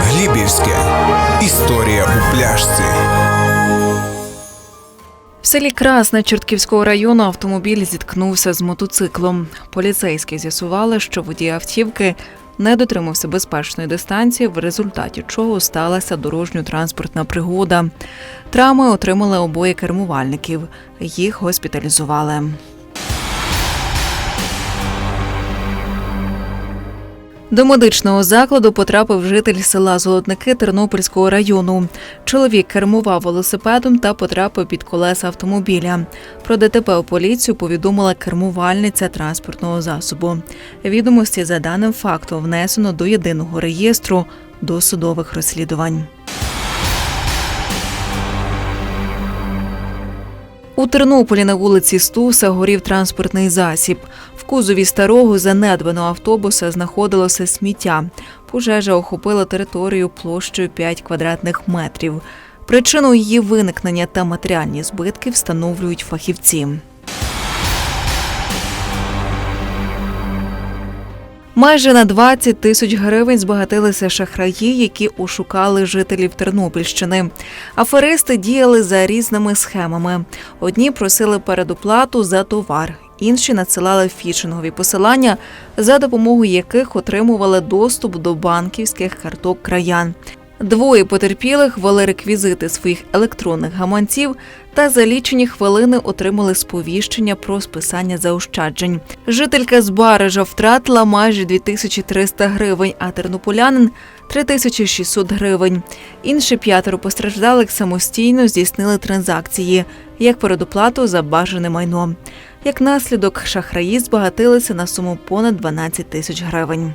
Глібівське історія у пляшці. В селі Красне Чертківського району автомобіль зіткнувся з мотоциклом. Поліцейські з'ясували, що водій автівки не дотримався безпечної дистанції, в результаті чого сталася дорожньо-транспортна пригода. Травми отримали обоє кермувальників. Їх госпіталізували. До медичного закладу потрапив житель села Золотники Тернопільського району. Чоловік кермував велосипедом та потрапив під колеса автомобіля. Про ДТП у поліцію повідомила кермувальниця транспортного засобу. Відомості за даним фактом внесено до єдиного реєстру досудових розслідувань. У Тернополі на вулиці Стуса горів транспортний засіб. В кузові старого занедбаного автобуса знаходилося сміття. Пожежа охопила територію площею 5 квадратних метрів. Причину її виникнення та матеріальні збитки встановлюють фахівці. Майже на 20 тисяч гривень збагатилися шахраї, які ошукали жителів Тернопільщини. Аферисти діяли за різними схемами. Одні просили передоплату за товар, інші надсилали фішингові посилання, за допомогою яких отримували доступ до банківських карток краян. Двоє потерпілих ввели реквізити своїх електронних гаманців та за лічені хвилини отримали сповіщення про списання заощаджень. Жителька з Барижа втратила майже 2300 гривень, а тернополянин 3600 гривень. Інші п'ятеро постраждалих самостійно здійснили транзакції як передоплату за бажане майно. Як наслідок, шахраї збагатилися на суму понад 12 тисяч гривень.